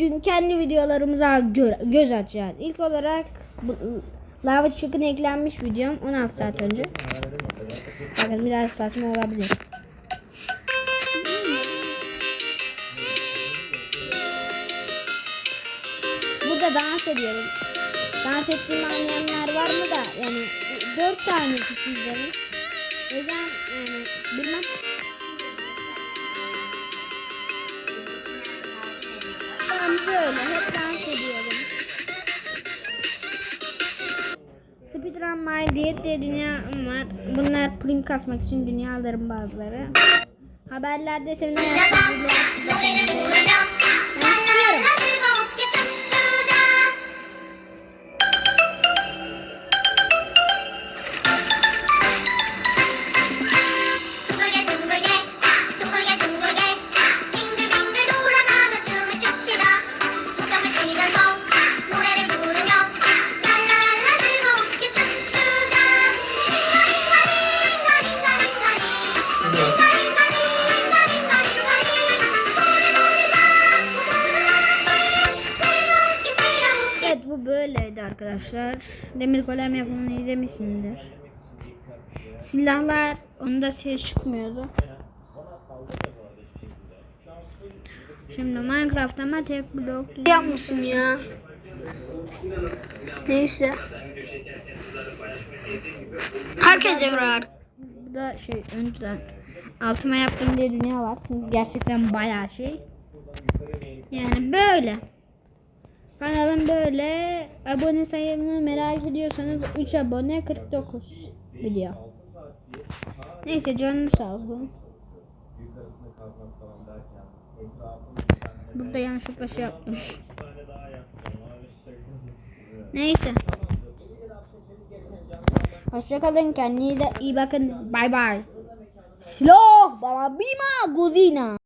bugün kendi videolarımıza gö- göz açacağız. İlk olarak bu, Lava Chicken eklenmiş videom 16 saat önce. Bakın biraz saçma olabilir. Burada dans ediyorum. Dans ettiğimi anlayanlar var mı da yani 4 tane kişi Speedrun My Diet diye dünya var. Bunlar prim kasmak için dünyaların bazıları. Haberlerde seminer yapacağız. 노래 bu böyleydi arkadaşlar. Demir golem yapımını izlemişsindir. Silahlar onda ses çıkmıyordu. Şimdi Minecraft ama tek blok yapmışım ya. Neyse. Herkes Emre Bu da şey önceden altıma yaptım diye dünya var. Çünkü gerçekten bayağı şey. Yani böyle. Kanalım böyle. Abone sayımını merak ediyorsanız 3 abone 49 video. Neyse canınız sağ olsun. Burada yanlışlıkla şey yaptım. Neyse. Hoşçakalın kendinize iyi bakın. Bay bay. Silah, baba bima, guzina.